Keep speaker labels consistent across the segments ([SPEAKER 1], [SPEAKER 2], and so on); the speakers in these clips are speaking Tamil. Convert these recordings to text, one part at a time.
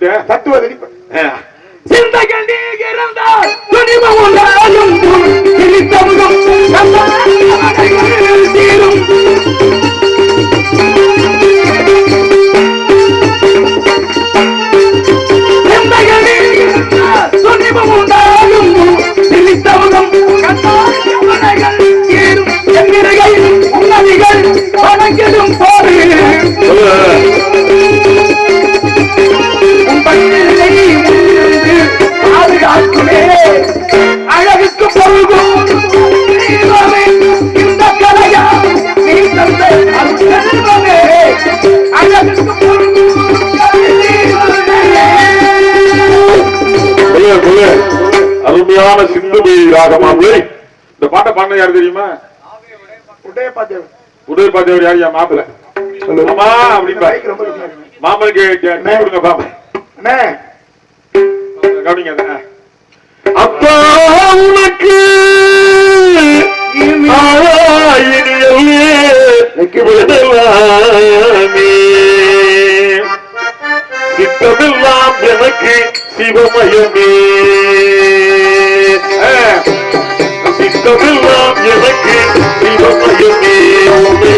[SPEAKER 1] இருமை தத்துவ
[SPEAKER 2] அருமையான சிந்து ராகமாமலே இந்த பாட்டை பாடின யாரு தெரியுமா?
[SPEAKER 1] உடையப்பா தேவன்
[SPEAKER 2] உதவி பார்த்தவர் யார்? என் மாப்பிள்ள ஆமா அப்படின்பா
[SPEAKER 1] மைக் ரொம்ப கம்மியா இருக்கு.
[SPEAKER 2] மாமனுக்கு டீ கொடுங்க பாப்பா
[SPEAKER 1] அண்ணே
[SPEAKER 2] கவனிங்க அதை. அப்பா உனக்கு சித்தமெல்லாம் எனக்கு சிவமயமே. ஆ. எனக்கு சிவமயமே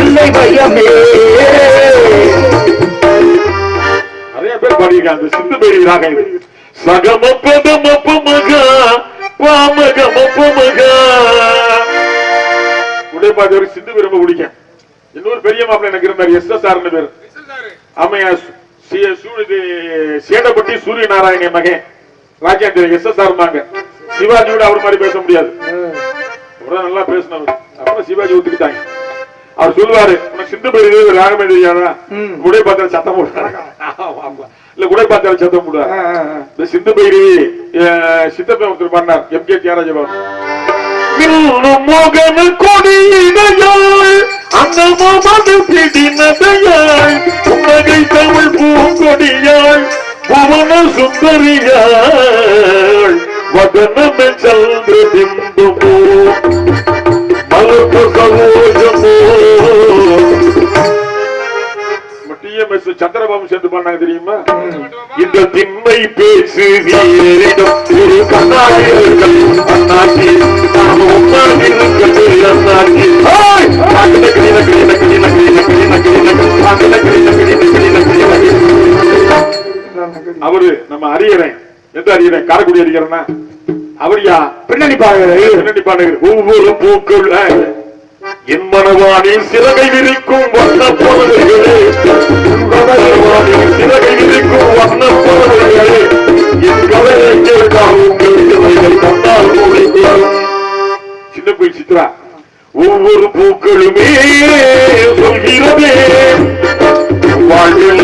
[SPEAKER 3] இல்லை பயமே
[SPEAKER 2] நிறைய பேர் பாடியிருக்காங்க சிந்து மகா பாமகமப்ப மகா சிந்து பேர் பிடிக்கும் இன்னொரு பெரிய மாப்பிள்ள எனக்கு இருந்தார் எஸ் எஸ் ஆர்னு பேர் ஆமையா சேடப்பட்டி சூரிய நாராயண மகன் ராஜேந்திரன் எஸ். எஸ். ஆர். சிவாஜியோட அவர் மாதிரி பேச முடியாது. நல்லா பேசினவர் அப்புறம் சிவாஜி ஒத்துக்கிட்டாங்க. அவர் சொல்லுவாரு உனக்கு சிந்து பேர் ராகமே தெரியாதா
[SPEAKER 1] ம்.
[SPEAKER 2] உடைப்பாத்திர சத்தம் போடுறாங்க இல்ல உடைப்பாத்திர சத்தம் போடுவார்
[SPEAKER 1] ஆ, ஆ, ஆ.
[SPEAKER 2] இந்த சிந்து பைரி சித்தப்பன் ஒருத்தர் பண்ணார். எம். கே. தியாகராஜபவன் மோகன கொடியினையாய் அந்த மமது பிடினதையாள். உலகை தமிழ் பூங்கொடியாய் புவன சுந்தரியாய் வதனம சந்திர பிம்பமோ கிளின கிளின கிளின அகில கிளின கிளின கிளின கிளின கிளின. அவரு நம்ம அரியரன் எந்த அரியரன் காரைக்குடி அரியரனா அவரியா
[SPEAKER 1] பின்னணி பாருங்க
[SPEAKER 2] பின்னணி பாடுகிற ஒவ்வொரு பூக்கள் அஹ், சிறகை விரிக்கும் வண்ண பொருள்களே மனவானில் சிறகை விரிக்கும் வண்ண பொருள்களே என் கவலை கேட்காம உங்கள் சிறைகள் கண்டால் உழைக்கும் சின்ன போய் சித்ரா ஒவ்வொரு பூக்களுமே சொல்கிறதே. வாழ்வில்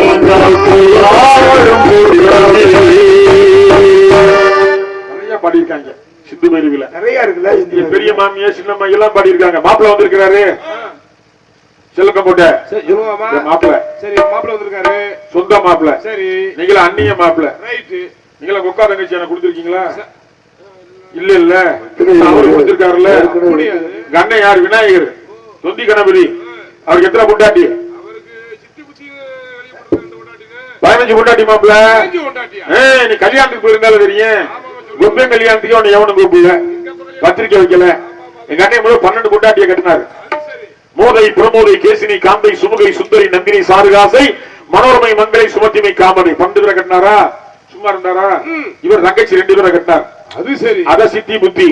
[SPEAKER 2] நிறைய பாடியிருக்காங்க. சிந்து பைரவில
[SPEAKER 1] நிறைய இருக்குல்ல இந்திய
[SPEAKER 2] பெரிய மாமியா சின்ன மாமி எல்லாம் பாடியிருக்காங்க. மாப்பிள்ள வந்திருக்கிறாரு. செல்லுக்க போட்ட. மாப்பிள்ள
[SPEAKER 4] சரி மாப்பிள்ள வந்திருக்காரு.
[SPEAKER 2] சொந்த மாப்பிள்ள
[SPEAKER 4] சரி.
[SPEAKER 2] நீங்கள அந்நிய மாப்பிள்ள
[SPEAKER 4] ரைட்டு.
[SPEAKER 2] நீங்கள கொக்கா தங்கச்சி எனக்கு கொடுத்துருக்கீங்களா? இல்ல இல்ல. அவரு கொடுத்திருக்காருல்ல. அண்ணன் யார் விநாயகர். தொந்தி கணபதி. அவருக்கு எத்தனை பொண்டாட்டி? பதினஞ்சு பொண்டாட்டி மாப்பிள்ள நீ கல்யாணத்துக்கு போயிருந்தாலும் தெரியும். கொப்பன் கல்யாணத்துக்கு உன்னை எவனும் கூப்பிடல பத்திரிக்கை வைக்கல. எங்க அண்ணன் முதல்ல பன்னெண்டு பொண்டாட்டியை கட்டினாரு. மோதை பிரமோதை கேசினி காந்தை சுமுகை சுந்தரி நந்தினி சாருகாசை மனோரமை மங்கை சுமத்திமை காமனை. பன்னெண்டு பேரை கட்டினாரா? சும்மா இருந்தாரா? இவர் தங்கச்சி ரெண்டு பேரை கட்டினார்.
[SPEAKER 4] அது சரி.
[SPEAKER 2] அத சித்தி புத்தி.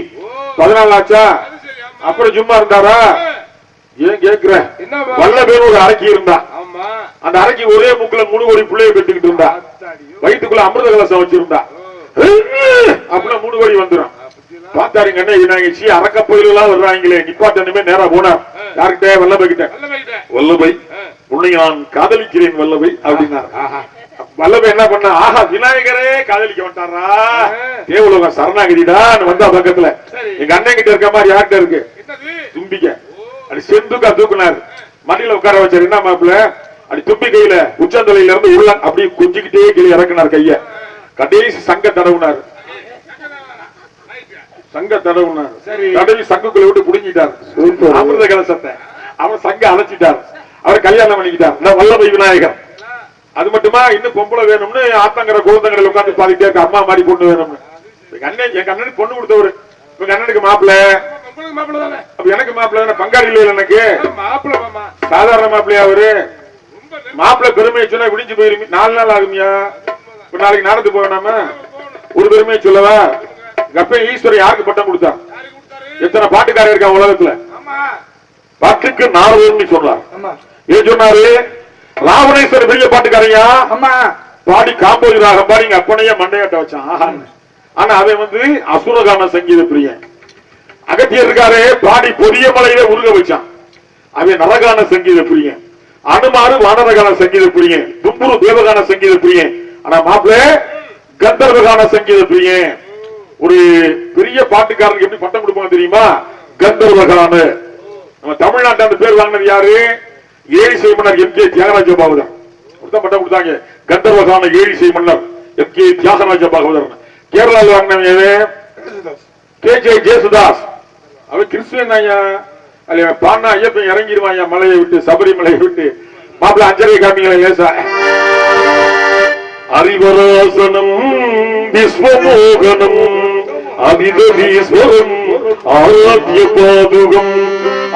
[SPEAKER 2] பதினாலு ஆச்சா? அப்புறம் சும்மா இருந்தாரா? ஏன் கேக்குற? வல்ல பேர் ஒரு அரைக்கி இருந்தா அந்த அரைக்கி ஒரே முக்குல மூணு கோடி பிள்ளைய பெற்றுக்கிட்டு இருந்தா. வயிற்றுக்குள்ள அமிர்த கலசம் வச்சிருந்தா. அப்படின்னா மூணு கோடி வந்துடும் பார்த்தாருங்க என்ன விநாயகச்சி அரக்க புயலாம் வர்றாங்களே. நிப்பாட்டணுமே நேரா போனார். யார்கிட்ட? வல்லபை கிட்ட வல்லபை உன்னை நான் காதலிக்கிறேன் வல்லபை அப்படின்னார். வல்லபை என்ன பண்ண ஆஹா விநாயகரே காதலிக்க மாட்டாரா? தேவலோகம் சரணாகிரிடா வந்தா பக்கத்துல. எங்க அண்ணன் கிட்ட இருக்க மாதிரி யார்கிட்ட இருக்கு? தும்பிக்க. அப்படி செந்துக்கா தூக்குனார். மடியில உட்கார வச்சாரு. என்ன மாப்பிள்ள? அப்படி தும்பி கையில உச்சந்தலையில இருந்து உள்ள அப்படி குஞ்சிக்கிட்டே கீழே இறக்குனார் கைய. கடைசி சங்க தடவுனார். சங்க தடவுனார்
[SPEAKER 4] சரி.
[SPEAKER 2] தடவி சங்குக்குள்ள விட்டு புடுங்கிட்டார். அமிர்த கலசத்தை அவன் சங்க அழைச்சிட்டார் அவர் கல்யாணம் பண்ணிக்கிட்டார். நான் வல்லமை விநாயகர். அது மட்டுமா? இன்னும் பொம்பளை வேணும்னு ஆத்தங்கர குழந்தைகள் உட்கார்ந்து பாதிட்டே இருக்க அம்மா மாதிரி பொண்ணு வேணும்னு. அண்ணன் எங்க அண்ணனுக்கு பொண்ணு கொடுத்தவரு. எங்க அண்ணனுக்கு மாப்பிள்ள. எனக்கு மாப்பிள்ள பங்காளி இல்லை எனக்கு? சாதாரண மாப்பிள்ளையா அவரு? மாப்பிள்ளை பெருமையை சொன்னா விடிஞ்சு போயிருமே? நாலு நாள் ஆகுமியா? இப்ப நாளைக்கு நடந்து போவேனாம ஒரு பெருமையை சொல்லவா? கப்ப ஈஸ்வரன் யாருக்கு பட்டம்
[SPEAKER 4] கொடுத்தாரு
[SPEAKER 2] எத்தனை பாட்டுக்காரர் இருக்கா உலகத்துல? பாட்டுக்கு நாரதன்னு சொன்னார். ஏன் சொன்னாரு? ராவணேஸ்வரர் பெரிய பாட்டுக்காரையா
[SPEAKER 3] ஆமா.
[SPEAKER 2] பாடி காம்போதி ராகம் பாடி எங்க அப்பனையே மண்டையாட்ட வச்சான். ஆனா அவன் வந்து அசுரகான சங்கீத பிரியன். அகத்தியர் இருக்காரு பாடி பொரிய மலையில உருக வச்சான். அவன் நரகான சங்கீத பிரியன். அனுமாரு வானரகான சங்கீத பிரியன். தும்புரு தேவகான சங்கீத பிரியன். ஆனா மாப்பிள்ள கந்தர்வகான சங்கீத பிரியன். ஒரு பெரிய பாட்டுக்காரனுக்கு எப்படி பட்டம் கொடுப்பாங்க தெரியுமா? கந்தர்வகான நம்ம தமிழ்நாட்டு அந்த பேர் வாங்கினது யாரு? ஏழி மன்னர் எம். கே. தியாகராஜ பாகவதர் அப்படித்தான் பட்டம் கொடுத்தாங்க. கந்தர்வகான ஏழி மன்னர் எம். கே. தியாகராஜ பாகவதர் கேரளாவில் வாங்கினவன் கே. ஜே. ஜேசுதாஸ். அவன் கிறிஸ்துவன் ஐயா. அல்ல பாண்ணா ஐயப்பன் இறங்கிடுவான் மலையை விட்டு சபரிமலையை விட்டு. மாப்பிள்ள அஞ்சரை காமிகளை லேசா. அறிவராசனம் விஸ்வமோகனம் பாதுகம்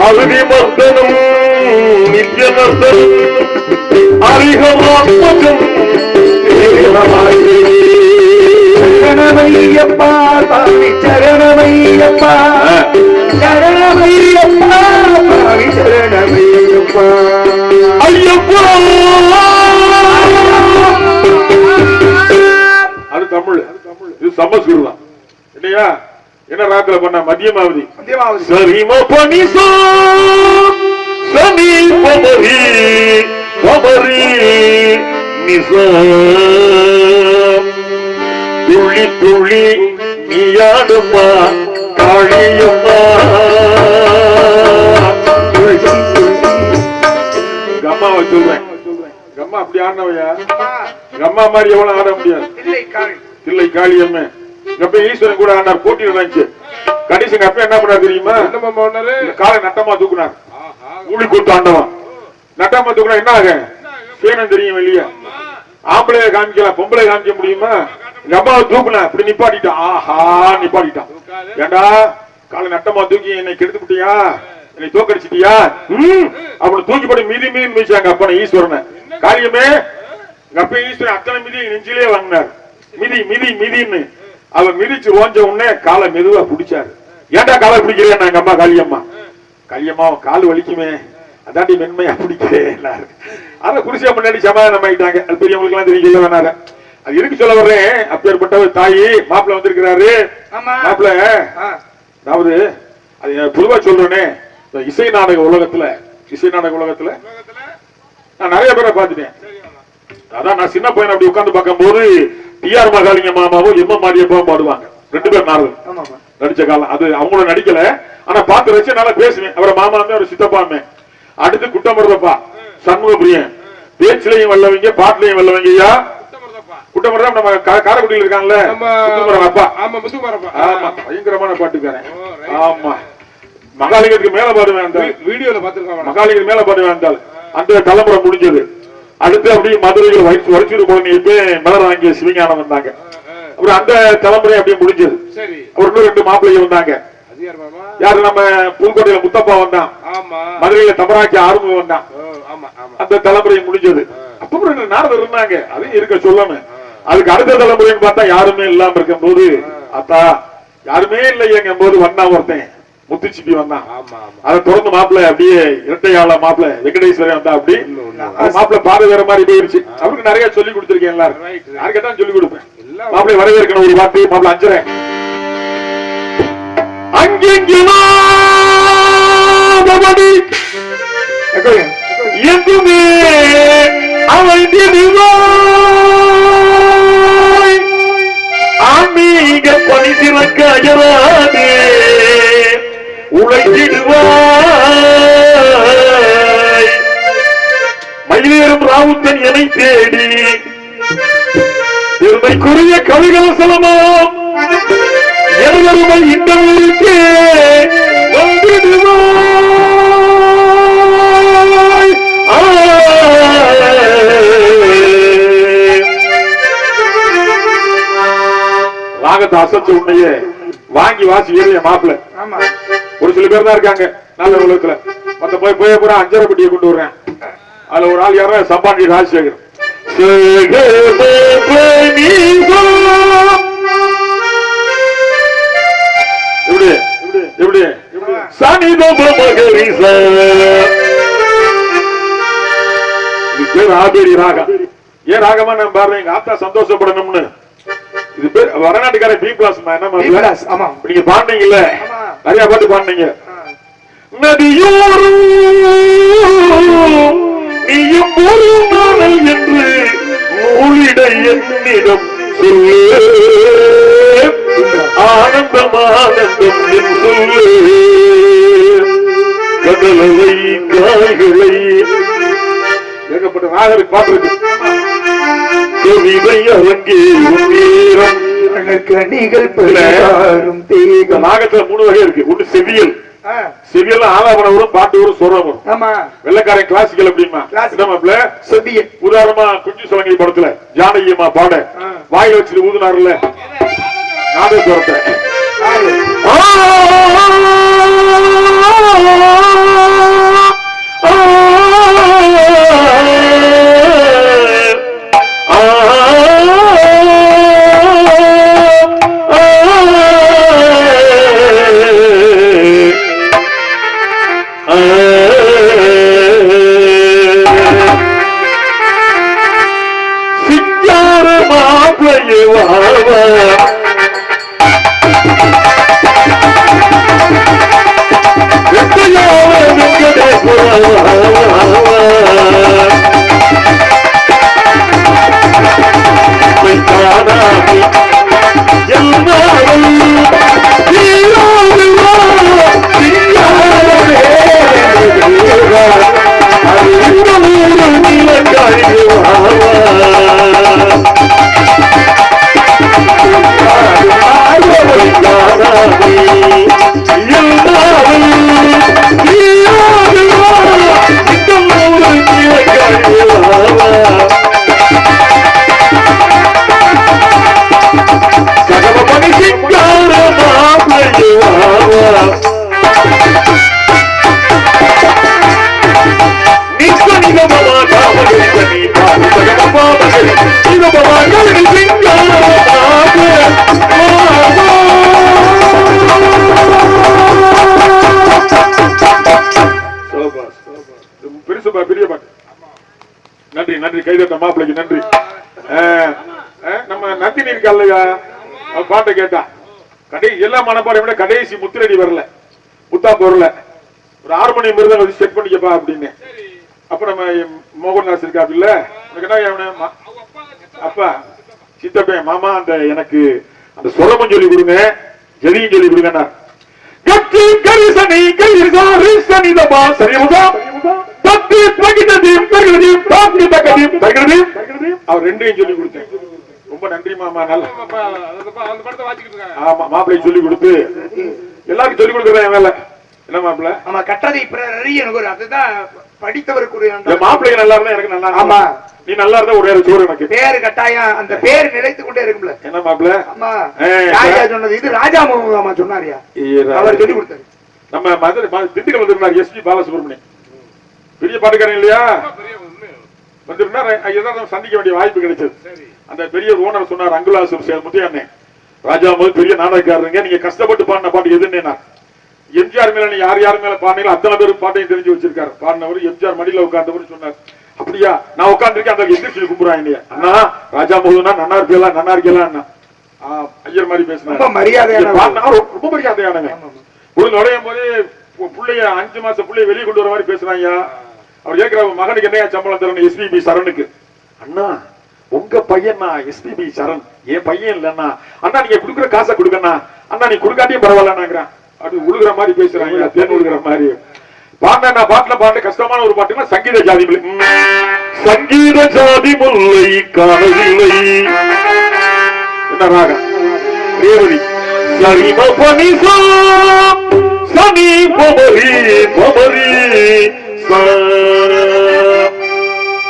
[SPEAKER 2] அருதி மர்தனம் நித்ய நர்தனம் அரிகமாத்மஜம்
[SPEAKER 3] சரணமையப்பா பாவி சரணமையப்பா சரணமையப்பா பாவி சரணமையப்பா
[SPEAKER 2] ஐயப்பா அது தமிழ் இது சமஸ்கிருதம் தான் இல்லையா? என்ன ராத்திர பண்ண? மதியமாவதி.
[SPEAKER 1] மத்தியமாவது
[SPEAKER 2] சரிம பனிசா சனி பமரி பமரி நிசா. துள்ளி துள்ளி நீயாடுமா காளியம்மா. கம்மாவை சொல்றேன். கம்மா அப்படி ஆடினவையா? கம்மா மாதிரி எவ்வளவு ஆட முடியாது.
[SPEAKER 1] இல்லை
[SPEAKER 2] காளியம்மே. அப்ப ஈஸ்வரன் கூட ஆனார் போட்டி நடந்துச்சு. கடைசி அப்பா என்ன பண்ணார் தெரியுமா? காலை நட்டமா தூக்குனார். மூடி கொடுத்து ஆண்டவன். நட்டமா தூக்குனா என்ன ஆக சேனம் தெரியும் வெளியே ஆம்பளைய காமிக்கலாம் பொம்பளை காமிக்க முடியுமா? எங்க அம்மாவை தூக்குனா இப்படி நிப்பாட்டிட்டான். ஆஹா நிப்பாட்டிட்டான். ஏண்டா காலை நட்டமா தூக்கி என்னை கெடுத்து விட்டியா? என்னை தோக்கடிச்சிட்டியா? அப்படி தூக்கி போட்டு மிதி மிதி மிதிச்சாங்க அப்பனை ஈஸ்வரனை. காரியமே எங்க அப்பா ஈஸ்வரன் அத்தனை மிதி நெஞ்சிலே வாங்கினார். மிதி மிதி மிதின்னு. அவன் மிதிச்சு ஓஞ்ச உடனே காலை மெதுவா பிடிச்சாரு. ஏன்டா காலை பிடிக்கிறேன் எங்க அம்மா காளியம்மா. காளியம்மா அவன் கால் வலிக்குமே. அதாண்டி மென்மையா பிடிக்கிறேன் அத குடிசையா முன்னாடி சமாதானம் ஆயிட்டாங்க அது பெரியவங்களுக்கு எல்லாம் தெரியல வேணாரு. அது எதுக்கு சொல்ல வர்றேன்? அப்பேற்பட்ட ஒரு தாயி மாப்பிள்ள வந்திருக்கிறாரு. மாப்பிள்ள அதாவது அது பொதுவா சொல்றேனே இசை நாடக உலகத்துல இசை நாடக உலகத்துல நான் நிறைய பேரை பார்த்துட்டேன். அதான் நான் சின்ன பையன் அப்படி உட்கார்ந்து பார்க்கும்போது டிஆர் மகாலிங்க மாமாவும் எம் எம் மாரியப்பாவும் பாடுவாங்க. ரெண்டு பேர் நாரதன்
[SPEAKER 1] ஆமாமா
[SPEAKER 2] நடிச்ச காலம். அது அவங்களும் நடிக்கல. ஆனா பார்த்து வச்சு நல்லா பேசுவேன். அவரை மாமாமே அவர் சித்தப்பாமே. அடுத்து குட்டமருதப்பா சண்முக பிரியன் பேச்சிலையும் வல்லவங்க பாட்டுலையும் வல்லவங்க ஐயா. குட்டமருதம் நம்ம காரைக்குடியில் இருக்காங்கல்ல அப்பா
[SPEAKER 4] ஆமா
[SPEAKER 2] பயங்கரமான பாட்டுக்காரன். ஆமா. மகாலிங்கத்துக்கு மேல பாடுவேன்
[SPEAKER 4] வீடியோல பாத்துருக்கோம்
[SPEAKER 2] மகாலிங்கத்துக்கு மேல பாடுவேன் அந்த அந்த தலைமுறை முடிஞ்சது. அடுத்து அப்படியே மதுரையில் வயிற்று வரிசூர் குழந்தை இப்ப மலர் வாங்கிய சிவஞானம் வந்தாங்க. அப்புறம் அந்த தலைமுறை அப்படியே முடிஞ்சது. அப்புறம் இன்னும் ரெண்டு மாப்பிள்ளைங்க வந்தாங்க.
[SPEAKER 4] யார் மாமா?
[SPEAKER 2] யாரு நம்ம புதுக்கோட்டையில முத்தப்பா வந்தான். மதுரையில தமராக்கி ஆறுமுகம் வந்தான். அந்த தலைமுறை முடிஞ்சது. அப்புறம் ரெண்டு நாரதர் இருந்தாங்க. அதையும் இருக்க சொல்லணும். அதுக்கு அடுத்த தலைமுறைன்னு பார்த்தா யாருமே இல்லாம இருக்கும் போது அத்தா யாருமே இல்லையங்கும் போது வந்தான் ஒருத்தன். முத்துச்சிப்பி வந்தான்.
[SPEAKER 4] ஆமா ஆமா.
[SPEAKER 2] அதை தொடர்ந்து மாப்பிள்ளை அப்படியே இரட்டையாள மாப்பிள்ளை வெங்கடேஸ்வரன் வந்தா அப்படி. மாப்பிள்ளை பாதை வேற மாதிரி போயிருச்சு. அவருக்கு நிறைய சொல்லி கொடுத்திருக்கேன் எல்லாரும்.
[SPEAKER 4] Right, right.
[SPEAKER 2] யாரு கேட்டாலும் சொல்லி கொடுப்பேன். மாப்பிள்ளை வரவேற்கணும் ஒரு வார்த்தை மாப்பிள்ளை அஞ்சுறேன். எங்குமே அமைந்திடுவாய் ஆன்மீக பணி சிறக்க அயராதே. உழைத்திடுவாய். மயிலேறும் ராவுத்தன் என தேடி. பெருமைக்குரிய கவிகவசலமாம் எருமை இந்த ஊருக்கே வந்திடுவாய். ராகத்தை அசத்து உன்னையே வாங்கி வாசி ஏறிய மாப்பிள்ள. ஒரு சில பேர் தான் இருக்காங்க நல்ல உலகத்துல. மத்த போய் போய் பூரா அஞ்சரை பெட்டியை கொண்டு வர்றேன். அதுல ஒரு ஆள் யாரும் சம்பாண்டி ராஜசேகர் எப்படி? எப்படி? சனிதப பேர் ஆபேரி ராகம் ஏன் ராகமா நான் பாருங்க எங்க ஆத்தா சந்தோஷப்படணும்னு. இது பேர் வடநாட்டுக்கார பி பிளாஸ் என்ன
[SPEAKER 1] plus, ஆமா.
[SPEAKER 2] நீங்க பாடுனீங்கல்ல?
[SPEAKER 1] ஆமா.
[SPEAKER 2] நிறைய பாட்டு பாடுனீங்க.
[SPEAKER 1] ஆ.
[SPEAKER 2] நதியோரும் நீயும் ஒரு நாள் என்று நூலிட என்னிடம் ஆனந்தம் ஆனந்தம் என் சொல்லு. கடலவை காய்களை ஏகப்பட்ட ராகருக்கு பாட்டு இருக்கு. கவிதை அரங்கே வீரம்
[SPEAKER 3] கணிகள் தேகம்.
[SPEAKER 2] ராகத்துல மூணு வகை இருக்கு. ஒண்ணு செவியல். செவியல் ஆலாபனம் வரும் பாட்டு வரும் சுரம் வரும்
[SPEAKER 1] ஆமா.
[SPEAKER 2] வெள்ளக்காரன் கிளாசிக்கல் அப்படிமா?
[SPEAKER 1] Classical.
[SPEAKER 2] என்ன மாப்பிள்ள?
[SPEAKER 1] செவிய
[SPEAKER 2] உதாரணமா குஞ்சு சலங்கை படத்துல ஜானகி அம்மா பாட. வாயில வச்சு ஊதுனாருல நாதஸ்வரத்தை ஆ, மாப்பிளையே வாவா வெற்றியாவ வெங்கடேஸ்வர வாவா காணாமி எல்லாரும் நன்றி நன்றி கைதட்ட மாப்பிளைக்கு நன்றி நம்ம நந்தினி இருக்கா இல்லையா பாட்டை கேட்டா கடை எல்லா மனப்பாடம் விட கடைசி முத்திரடி வரல. முத்தாப்பு வரல ஒரு ஆறு மணி மிருதம் வச்சு செட் பண்ணிக்கப்பா அப்படின்னு. அப்ப நம்ம மோகன்தாஸ் இருக்கா இல்ல? என்ன அப்பா சித்தப்பேன் மாமா அந்த எனக்கு அந்த சுரமும் சொல்லி கொடுங்க. ஜெதியும் சொல்லி கொடுங்க கத்தி கரிசனி கரிசாரி சனிதமா சரிமுகா பத்தி பகிததீம் பகிததீம் பகதீம் பகிததீம் அவர் ரெண்டையும் சொல்லி கொடுத்தேன். ரொம்ப நன்றி மாமா நல்ல
[SPEAKER 4] ப-
[SPEAKER 2] ஆமா மாப்பிள்ளை சொல்லி கொடுத்து. எல்லாருக்கும் சொல்லி கொடுக்குறேன் என் வேலை என்ன மாப்பிள்ள?
[SPEAKER 1] ஆமா கற்றதை பிறர் அறிய நுகர். அதுதான் படித்தவருக்குரிய
[SPEAKER 2] இந்த மாப்பிள்ளை நல்லா இருந்தா எனக்கு நல்லா
[SPEAKER 1] ஆமா.
[SPEAKER 2] நீ நல்லா இருந்தா ஒரே ஒரு சோறு எனக்கு.
[SPEAKER 1] பேரு கட்டாயம் அந்த பேர் நிலைத்து கொண்டே இருக்கும்ல.
[SPEAKER 2] என்ன மாப்பிள்ள?
[SPEAKER 1] ஆமா. ராஜா சொன்னது இது ராஜா முகமா சொன்னாரியா? அவர் சொல்லி கொடுத்தாரு.
[SPEAKER 2] நம்ம மதுரை திண்டுக்கல் வந்திருந்தார் எஸ்பி பாலசுப்ரமணியம். பெரிய பாட்டுக்காரன் இல்லையா? வந்திருந்தார் ஏதாவது சந்திக்க வேண்டிய வாய்ப்பு கிடைச்சது. அந்த பெரிய ஓனர் சொன்னார் அங்குலாசூர் சேர் முத்தியாண்ணே ராஜா முதல் பெரிய நாடகக்காரருங்க நீங்க கஷ்டப்பட்டு பாடின பாட்டு எதுன்னு எம்ஜிஆர் மேல யார் யார் மேல பாடினீங்களோ அத்தனை பேரும் பாட்டையும் தெரிஞ்சு வச்சிருக்காரு. பாடினவர் எம்ஜிஆர் மடியில உட்கார்ந்தவர் சொன்னார். அப்படியா நான் உட்கார்ந்துருக்கேன் அந்த எந்திரிச்சு கும்பிடுறாங்க அண்ணா ராஜா முகதுனா நன்னா இருப்பியலா நன்னா இருக்கலாம் ஐயர் மாதிரி பேசினார்.
[SPEAKER 1] ரொம்ப மரியாதையான
[SPEAKER 2] ரொம்ப மரியாதையானவன் ஒரு நுழையும் போது புள்ளைய அஞ்சு மாசம் புள்ளைய வெளியே கொண்டு வர மாதிரி பேசுறாங்க அவர் கேட்கிற மகனுக்கு என்னையா சம்பளம் தரணும் எஸ்பிபி சரணுக்கு? அண்ணா உங்க பையனா எஸ்பிபி சரண். என் பையன் இல்லன்னா அண்ணா நீங்க கொடுக்குற காசை கொடுக்கண்ணா அண்ணா நீ கொடுக்காட்டியும் பரவாயில்லன்னாங்கிறான் அப்படி உழுகிற மாதிரி பேசுறாங்க தேன் உழுகிற மாதிரி. பாடின நான் பாட்டுல பாட்டு கஷ்டமான ஒரு பாட்டுன்னா சங்கீத ஜாதி சங்கீத ஜாதி முல்லை காணவில்லை. என்ன ராகம் ரேவதி. சரிம சனி பமரி பமரி.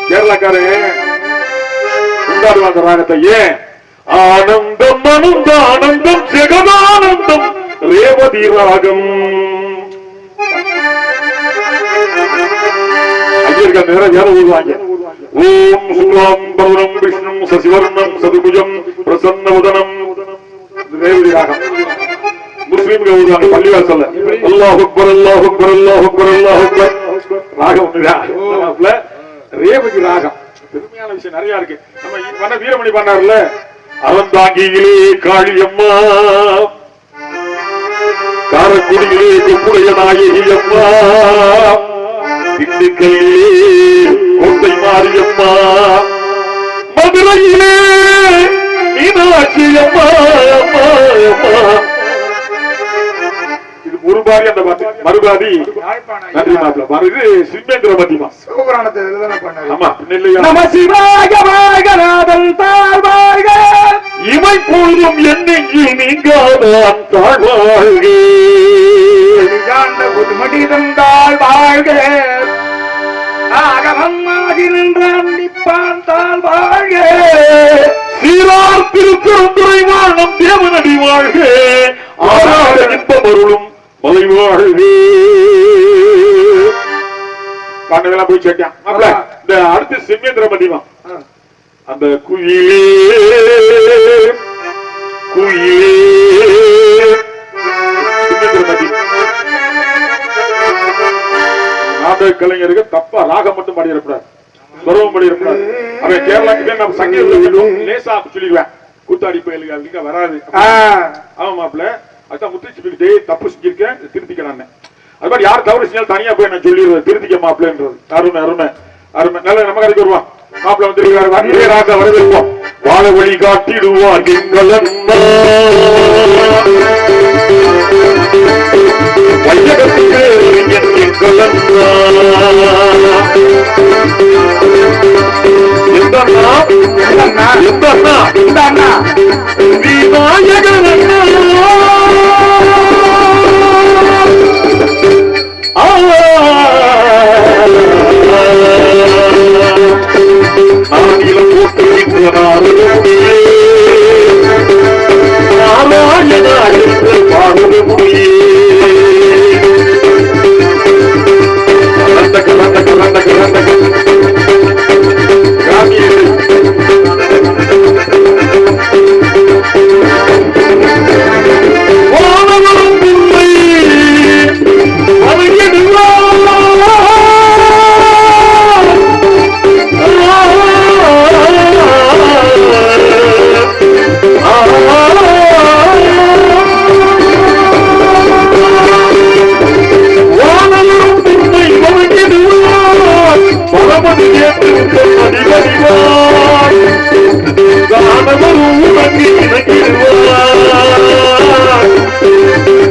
[SPEAKER 2] கேரளாக்காரன் கொண்டாடுவாங்க ராகத்தை. ஏன்
[SPEAKER 3] ஆனந்தம் அனந்தானந்தம் ஜெகதானந்தம் ரேவதி ராகம். ஐயர்கள் நேரம் வேற ஊதுவாங்க ஓம் சுக்லாம் பவனம் விஷ்ணும் சசிவர்ணம் சதுபுஜம் பிரசன்ன உதனம். ரேவதி ராகம். முஸ்லீம்கள் பள்ளிவாசல்ல. அல்லாஹ் அக்பர் அல்லாஹ் அக்பர் அல்லாஹ் அக்பர் அல்லாஹ் அக்பர். ராகம் ரேவதி ராகம். பெருமையான விஷயம் நிறைய இருக்கு. நம்ம பண்ண வீரமணி பண்ணார்ல. அவந்தாங்கியிலே காளியம்மா. காரக்குடியிலே குப்புடைய நாயகி அம்மா திண்டுக்கல்லே கோட்டை மாரியம்மா. மதுரையிலே மீனாட்சி அம்மா அம்மா அம்மா. இது முருபாரி அந்த மறுபாதி. நன்றி மாப்பிள்ள பாரு இது சிம்மேந்திர
[SPEAKER 2] இதுதானே பண்ணாரு.
[SPEAKER 3] ஆமா பின்ன இல்லையா
[SPEAKER 1] நம சிவாய வாகநாதன் தாழ்வாழ்க
[SPEAKER 3] இமை பொழுதும் என்னெங்கில் நீங்காதான் தாழ்வாழ்கே
[SPEAKER 2] புதுமடி தந்தாள் வாழ்க
[SPEAKER 1] ஆகமம் ஆகி நின்றான் நிப்பான் தாழ்வாழ்க.
[SPEAKER 3] சீரார் திருப்பெருந்துறை வாழும் தேவனடி வாழ்க. ஆறாட இன்பம் அருளும் மலை வாழ்கே பாண்டவெல்லாம் போய் மாப்பிள, இந்த அடுத்து சிம்மேந்திர மதிமா அந்த குயிலே குயிலே. சிம்மேந்திர மதி நாடக கலைஞருக்கு தப்பா ராகம் மட்டும் பாடிடக்கூடாது ஸ்வரமும் பாடிடக்கூடாது அவன் கேரளாக்கு நம்ம சங்கீதம் லேசா சொல்லிடுவேன் கூத்தாடி பயலுக்கு வராது. ஆமா மாப்பிள்ள அதான் முத்துச்சு சொல்லிட்டு தப்பு செஞ்சிருக்கேன் திருத்திக்கிறான் அது மாதிரி யார் தவறு செஞ்சாலும் தனியா போய் நான் சொல்லிடுவேன் திருத்திக்க மாப்பிள்ளைன்றது. அருமை அருமை அருமை. நல்ல நம்ம கடைக்கு வருவான் மாப்பிள்ள வந்திருக்காரு வந்து ராஜா வரவேற்போம். வாழ வழி காட்டிடுவார் எங்கள் அண்ணா எங்கள் அண்ணா எந்த அண்ணா எந்த அண்ணா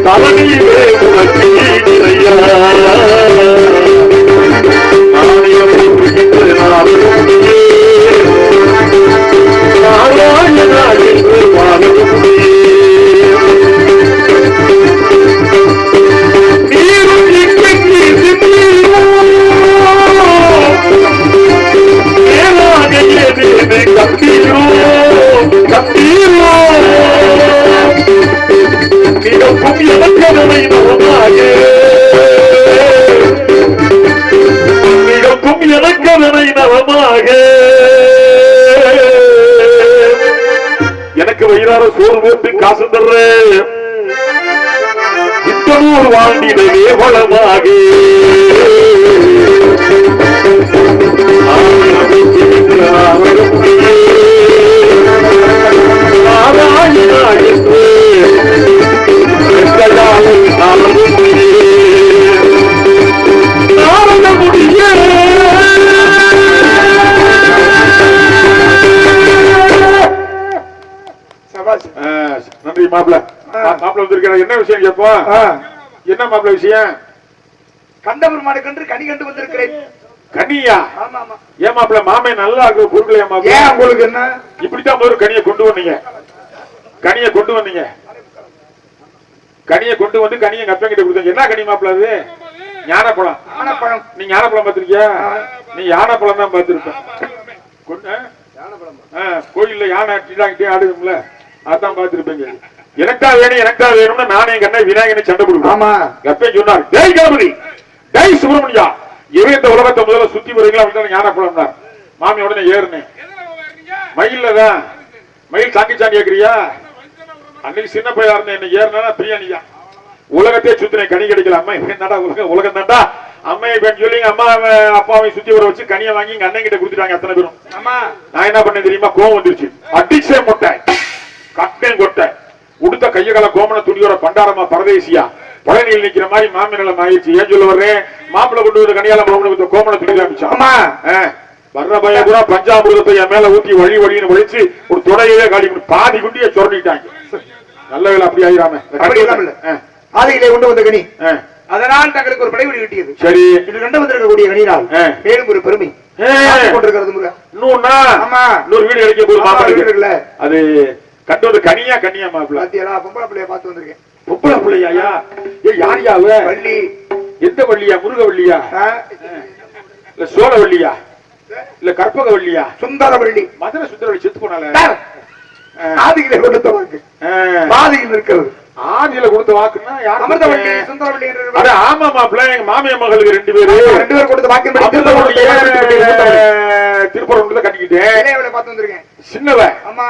[SPEAKER 3] தலைமையிலே வாழ்ந்திடவே வளமாக. நன்றி மாப்பிள்ள. மாப்பிள்ள வந்திருக்கிற என்ன விஷயம் கேப்போம்
[SPEAKER 2] ஆ.
[SPEAKER 3] என்ன மாப்பிள்ள விஷயம்?
[SPEAKER 2] கண்டபெருமானை கண்டு கனி கண்டு வந்திருக்கிறேன்.
[SPEAKER 3] கனியா? ஏன் மாப்பிள்ள மாமே நல்லா இருக்கு பொருட்கள் ஏன்
[SPEAKER 2] உங்களுக்கு என்ன?
[SPEAKER 3] இப்படித்தான் முதல்ல கனியை கொண்டு வந்தீங்க. கனியை கொண்டு வந்தீங்க. கனியை கொண்டு வந்து கனியை அப்பா கிட்ட கொடுத்தீங்க. என்ன கனி மாப்பிள்ள அது? ஞானப்பழம்.
[SPEAKER 2] ஆனப்பழம்
[SPEAKER 3] நீ ஞானப்பழம் பார்த்திருக்கியா? நீ யானைப்பழம் தான் பார்த்திருப்ப.
[SPEAKER 2] கோயில்ல யானை ஆடுதும்ல அதான் பார்த்திருப்பீங்க. எனக்கா வேணும் எனக்கா வேணும்னு நானே எங்க அண்ணன் விநாயகனை சண்டை போடுவோம்
[SPEAKER 1] ஆமா.
[SPEAKER 2] எப்பயும் சொன்னார் டேய் கணபதி டேய் சுப்பிரமணியா இவன் இந்த உலகத்தை முதல்ல சுத்தி வருவீங்களா? வந்து ஞான குழந்தார் மாமி உடனே ஏறுனேன்.
[SPEAKER 4] எதுல வரீங்க
[SPEAKER 2] மயில்ல தான் மயில் சாக்கி சாண்டி கேக்குறியா அன்னைக்கு சின்ன பையா இருந்தேன் என்ன ஏறினா பிரியாணி தான் உலகத்தையே சுத்தினேன் கனி கிடைக்கல அம்மா என்னடா உலகம் உலகம் தாண்டா அம்மையை பெண் சொல்லி அம்மா அப்பாவை சுத்தி வர வச்சு கனியை வாங்கி எங்க அண்ணன் கிட்ட கொடுத்துட்டாங்க அத்தனை பேரும்.
[SPEAKER 1] ஆமா.
[SPEAKER 2] நான் என்ன பண்ணேன் தெரியுமா? கோவம் வந்துருச்சு. அடிச்சே முட்டை கட்டேன் கொட்டை. உடுத்த கைய கால கோமண துணியோட பண்டாரமா பரதேசியா. பழனியில் நிக்கிற மாதிரி மாமிநலம் ஆயிடுச்சு ஏன் சொல்ல வர்றேன் மாப்பிளை கொண்டு வந்து கனியால மாப்பிளை கோமண துணி காமிச்சான்
[SPEAKER 1] ஆமா.
[SPEAKER 2] வர்ற பையன் பூரா பஞ்சாமிரதத்தை என் மேல ஊத்தி வழி வழின்னு வலிச்சு ஒரு துடையவே காலி பாதி குண்டிய சொரண்டிட்டாங்க. நல்ல வேலை அப்படி ஆயிராம.
[SPEAKER 1] அப்படி இல்லாம இல்ல.
[SPEAKER 2] ஆ,
[SPEAKER 1] ஆதியிலே கொண்டு வந்த கனி. அதனால் தங்களுக்கு ஒரு படைவெளி கிட்டியது.
[SPEAKER 2] சரி.
[SPEAKER 1] இது ரெண்டு வந்திருக்கக்கூடிய கனியினால். மேலும் ஒரு பெருமை. கொண்டிருக்கிறது ஆமா.
[SPEAKER 2] இன்னொரு வீடு கிடைக்க மாப்பிள்ளை. அது கண்டு வந்து கனியா கனியா மாப்பிள்ள.
[SPEAKER 1] பாத்தியாடா பொம்பளை பிள்ளைய பார்த்து வந்திருக்கேன்.
[SPEAKER 2] பொம்பளை பிள்ளையா ஏ யார் யாவ
[SPEAKER 1] வள்ளி.
[SPEAKER 2] எந்த வள்ளியா? முருக வள்ளியா? இல்ல சோழ வள்ளியா? இல்ல கற்பக வள்ளியா?
[SPEAKER 1] சுந்தர வள்ளி
[SPEAKER 2] மதுரை சுந்தரவள்ளி செத்து போனால
[SPEAKER 1] ஆதியிலே கொடுத்த வாக்கு. பாதியில் இருக்கிறது
[SPEAKER 2] ஆதியில கொடுத்த வாக்குன்னா யார்
[SPEAKER 1] அமிர்தவள்ளி சுந்தரவள்ளி
[SPEAKER 2] அட ஆமா மாப்பிள்ள எங்க மாமியா மகளுக்கு ரெண்டு பேரு.
[SPEAKER 1] ரெண்டு பேர் கொடுத்த வாக்கின்படி
[SPEAKER 2] அமிர்தவள்ளிய,
[SPEAKER 1] திருப்பதி
[SPEAKER 2] திருப்பரங்குன்றத்துல கட்டிக்கிட்டேன் சின்னவ.
[SPEAKER 1] ஆமா.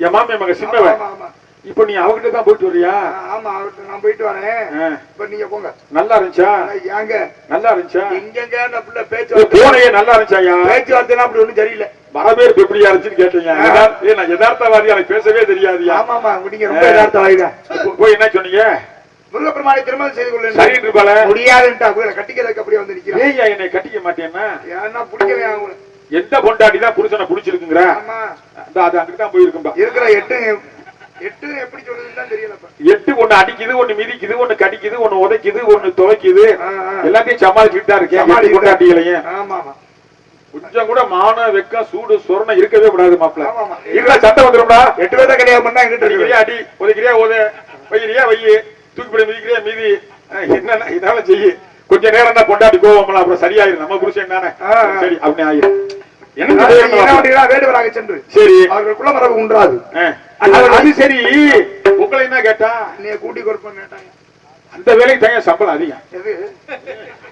[SPEAKER 2] என் மாமியா மக சின்னவ
[SPEAKER 1] ஆமா ஆமா.
[SPEAKER 2] இப்ப நீ அவகிட்ட தான் போயிட்டு வரியா
[SPEAKER 1] ஆமா அவர்ட்ட நான் போயிட்டு வரேன். இப்ப நீங்க போங்க.
[SPEAKER 2] நல்லா இருந்துச்சா?
[SPEAKER 1] ஏங்க.
[SPEAKER 2] நல்லா இருந்துச்சா?
[SPEAKER 1] எங்கெங்க அந்த பிள்ளை பேச்சு
[SPEAKER 2] போனையே நல்லா இருந்துச்சாயா
[SPEAKER 1] பேச்சுவார்த்தை அப்படி ஒண்ணும் சரியில்லை.
[SPEAKER 2] வரவேற்பு எப்படியா இருந்துச்சுன்னு கேட்டீங்க. நான் யதார்த்தவாதி எனக்கு பேசவே தெரியாதியா
[SPEAKER 1] ஆமா ஆமா. நீங்க ரொம்ப யதார்த்த வாய்தா
[SPEAKER 2] போ- போய் என்ன சொன்னீங்க?
[SPEAKER 1] முருகப்பெருமானை திருமணம் செய்து கொள்ள
[SPEAKER 2] சரி இருப்பால
[SPEAKER 1] முடியாதுன்ட்டா. கூட கட்டிக்கிறதுக்கு அப்படியே வந்து நிக்கிறேன்.
[SPEAKER 2] என்னை கட்டிக்க மாட்டேன்னா?
[SPEAKER 1] ஏன்னா பிடிக்கவே
[SPEAKER 2] எந்த பொண்டாட்டி தான் புருஷனை பிடிச்சிருக்குங்கிற? அது அங்கிட்டு தான் போயிருக்கும்பா.
[SPEAKER 1] இருக்கிற எட்டு எட்டு எப்படி சொல்றதுன்னு தான் தெரியலப்பா.
[SPEAKER 2] எட்டு ஒண்ணு அடிக்குது ஒண்ணு மிதிக்குது ஒண்ணு கடிக்குது ஒண்ணு உதைக்குது ஒண்ணு துவைக்குது. எல்லாத்தையும் சமாளிச்சுட்டு தான் இருக்கேன். பொண்டாட்டிகளையும்
[SPEAKER 1] ஆமா ஆமா
[SPEAKER 2] கொஞ்சம் கூட மான வெக்கம் சூடு சொரணம் இருக்கவே கூடாது மாப்பிள்ள. இல்ல சண்டை வந்துடும்டா
[SPEAKER 1] எட்டு பேர் தான் இருக்கு
[SPEAKER 2] அடி உதைக்கிறியா உத வைக்கிறியா வை தூக்கி போய் மிதிக்கிறியா மிதி. என்னன்னா இதெல்லாம் செய்யு. கொஞ்ச நேரம் தான் பொண்டாட்டி கோவம்லாம் அப்புறம் சரியாயிரும். நம்ம புருஷன் தானே. சரி அப்படி? ஆயிரும்
[SPEAKER 1] வேடுவராக சென்று.
[SPEAKER 2] சரி.
[SPEAKER 1] அவர்கள் குலமரபு உண்டாது.
[SPEAKER 2] அது- சரி. உங்களை என்ன கேட்டா?
[SPEAKER 1] நீ கூட்டி கொடுப்பேன்னு கேட்டாங்க
[SPEAKER 2] அந்த வேலைக்கு தனியா சம்பளம் அதிகம்.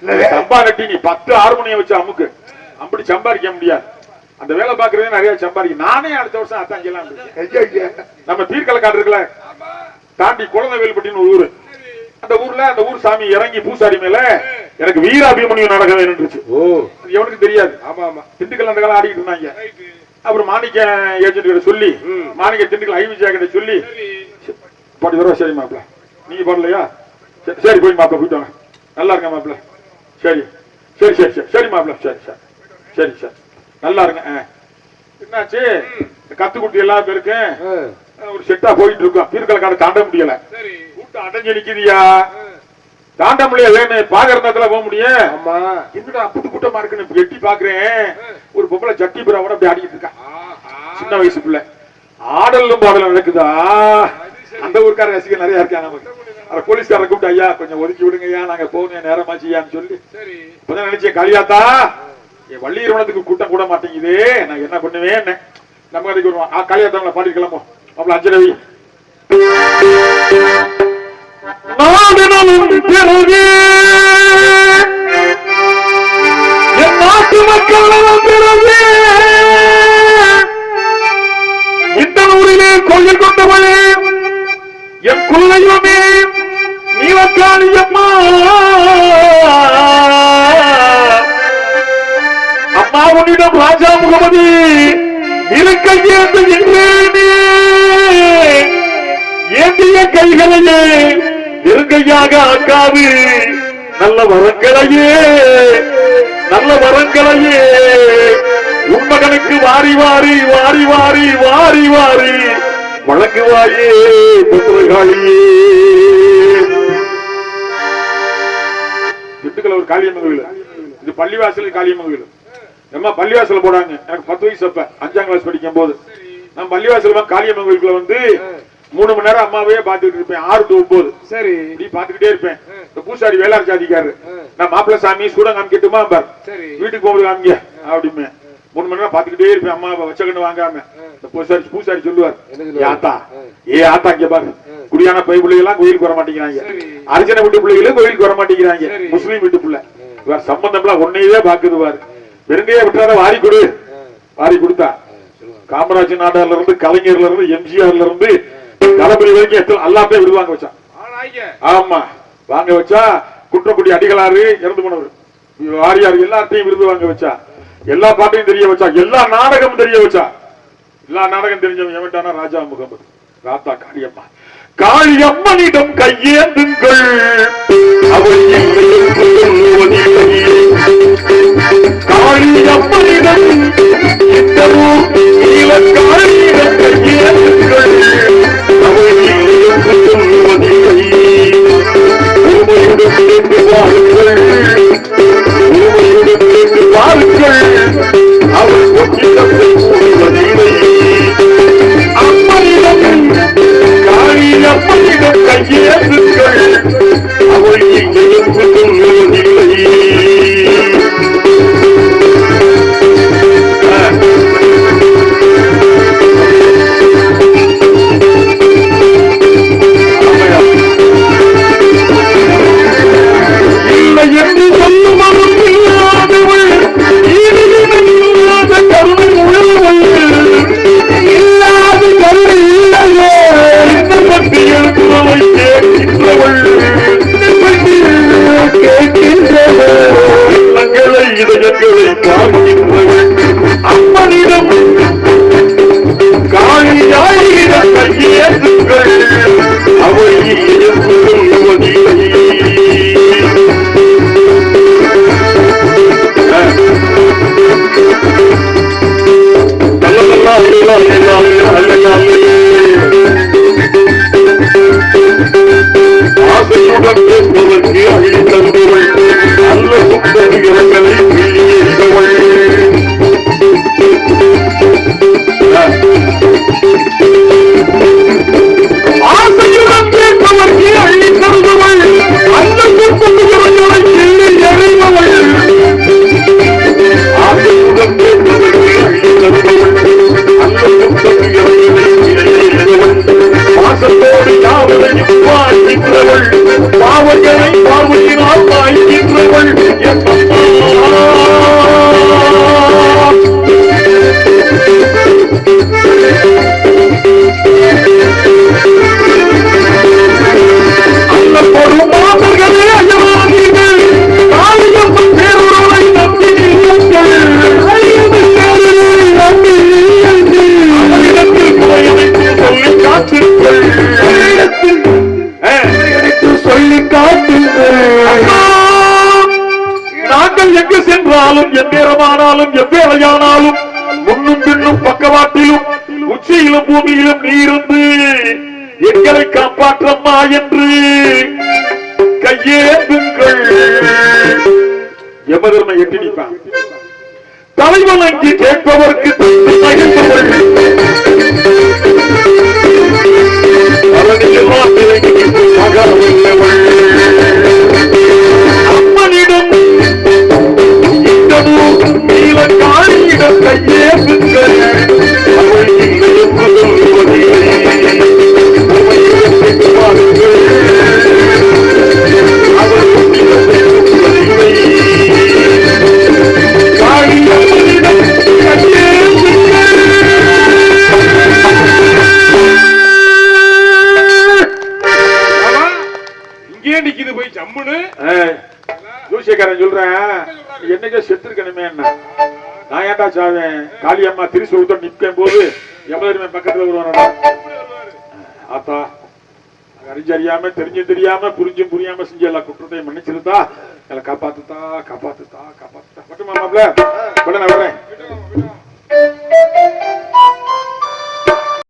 [SPEAKER 2] சம்பா கட்டி நீ பத்து ஹார்மோனியம் வச்சு அமுக்கு. அப்படி சம்பாதிக்க முடியாது. அந்த வேலை பாக்குறதே நிறைய சம்பாதிக்கும் நானே அடுத்த வருஷம்
[SPEAKER 1] ஐயா.
[SPEAKER 2] நம்ம தீர்க்கலக்காடு இருக்குல்ல தாண்டி குழந்தைவேல்பட்டின்னு ஒரு ஊரு. அந்த ஊர்ல அந்த ஊர் சாமி இறங்கி பூசாரி மேல எனக்கு வீராபிமணியம் நடக்க வேணும்னுச்சு ஓ. எவனுக்கு தெரியாது.
[SPEAKER 4] ஆமா ஆமா.
[SPEAKER 2] திண்டுக்கல் அந்த காலம் ஆடிட்டு இருந்தாங்க. அப்புறம் மாணிக்க ஏஜென்ட் கிட்ட சொல்லி மாணிக்க திண்டுக்கல் ஐவிஜா கிட்ட சொல்லி பாட்டி வர சரி மாப்பிள. நீங்க பண்ணலையா சரி, போய் மாப்பிள போயிட்டு வாங்க. நல்லா இருங்க மாப்பிள. சரி. சரி சரி சரி. சரி மாப்பிள. சரி சரி. சரி சரி. நல்லா இருங்க. என்னாச்சு? கத்துக்குட்டி எல்லாம் பேருக்கு ஒரு செட்டா போயிட்டு இருக்கோம். பீர்க்கலக்காடு தாண்ட முடியல. அடைஞ்சு நிக்குதியா தாண்ட முடியல பாக்குறதுல போக முடியும்
[SPEAKER 4] ஆமா.
[SPEAKER 2] என்னடா புது கூட்டமா இருக்குன்னு எட்டி பாக்குறேன்? ஒரு பொம்பளை ஜட்டி புறாவோட அப்படி ஆடிட்டு இருக்கா. சின்ன வயசு பிள்ளை. ஆடலும் பாடலும் நடக்குதா? அந்த ஊருக்கார ரசிகர் நிறைய இருக்கா நமக்கு அந்த போலீஸ்காரரை கூப்பிட்டு ஐயா கொஞ்சம் ஒதுக்கி விடுங்க ஐயா நாங்க போகணும் நேரமாச்சியான்னு சொல்லி. இப்பதான் நினைச்சேன் காளியாத்தா என் வள்ளியரவணத்துக்கு கூட்டம் கூட மாட்டேங்குது. நான் என்ன பண்ணுவேன் நம்ம அதுக்கு வருவோம். காளியாத்தாங்களை பாடி கிளம்போ அப்பல அஞ்சலவி நாடினும் பிறகு என் நாட்டு மக்கள் நலம் பிறகு இந்த ஊரிலே கோயில் கொண்டவளே என் குள்ளையுமே நீலக்காளி அம்மா. அம்மா உன்னிடம் ராஜா முகமதி இருக்க ஏந்துகின்றேனே ஏந்திய கைகளையே இருக்கையாக ஆக்காது. நல்ல வரங்களையே நல்ல வரங்களையே. உண்மகனுக்கு வாரி வாரி வாரி வாரி வாரி வாரி. வழங்குவாயே புத்திரகாளியே திண்டுக்கல் ஒரு காளியம்மன் கோயில். இது பள்ளிவாசல் காளியம்மன் கோயில். நம்ம பள்ளிவாசல் போடாங்க எனக்கு பத்து வயசு அப்ப அஞ்சாம் கிளாஸ் படிக்கும் போது நான் பள்ளிவாசல் காளியம்மன் கோயிலுக்குள்ள வந்து மூணு மணி நேரம் அம்மாவையே பார்த்துட்டு இருப்பேன். ஆறு டு ஒன்பது.
[SPEAKER 4] சரி.
[SPEAKER 2] இப்படி பார்த்துக்கிட்டே இருப்பேன். இந்த பூசாரி வேளாண் சாதிக்காரு நான் மாப்பிள்ள சாமி சூடம் காமிக்கட்டுமா பார் வீட்டுக்கு போகும்போது காமிங்க அப்படிமே
[SPEAKER 3] மூணு மணி நேரம் பாத்துக்கிட்டே இருப்பேன். அம்மா வச்ச கண்ணு வாங்காம இந்த பூசாரி பூசாரி சொல்லுவார் ஏ ஆத்தா ஏ ஆத்தா இங்க பாரு. குடியான பை பிள்ளைங்க எல்லாம் கோயிலுக்கு வர மாட்டேங்கிறாங்க. அர்ச்சனை வீட்டு பிள்ளைகளும் கோயிலுக்கு வர மாட்டேங்கிறாங்க. முஸ்லீம் வீட்டு பிள்ளை. இவர் சம்பந்தம் எல்லாம் ஒன்னையே பாக்குது பாரு வெறுங்கையே விட்டார வாரி கொடு. வாரி கொடுத்தா. காமராஜ் நாடார்ல இருந்து கலைஞர்ல இருந்து எம்ஜிஆர்ல இருந்து தளபதி வரைக்கும் எத்தனை எல்லாத்தையும் விடுவாங்க
[SPEAKER 4] ஆனாய்ங்க
[SPEAKER 3] ஆமா. வாங்க வச்சா குற்றக்குடி அடிகளாறு இறந்து போனவர். வாரியார் எல்லாத்தையும் விருது வாங்க வச்சா எல்லா பாட்டையும் தெரிய வச்சா எல்லா நாடகமும் தெரிய வச்சா எல்லா நாடகம் தெரிஞ்சவன் எவன்டானா ராஜா முகமது. ராத்தா காளியம்மா. காளியம்மனிடம் கையேந்துங்கள். அவள். காளியம்மனிடம் காளியிடம் கையேந்துங்கள். உச்சியிலும் பூமியிலும் நீ இருந்து எங்களை காப்பாற்றம்மா என்று கையேந்துங்கள். எமதர்மை எட்டி சாவேன் காளியம்மா திருசூலத்தோட நிற்கும் போது எவ்வளவு பக்கத்துல வருவானடா ஆத்தா அறிஞ்சு அறியாம தெரிஞ்சு தெரியாம புரிஞ்சும் புரியாம செஞ்ச எல்லா குற்றத்தையும் மன்னிச்சிருந்தா எங்களை காப்பாத்துத்தா காப்பாத்துத்தா காப்பாத்துத்தா. மட்டும் மாமாப்ல நான் வர்றேன்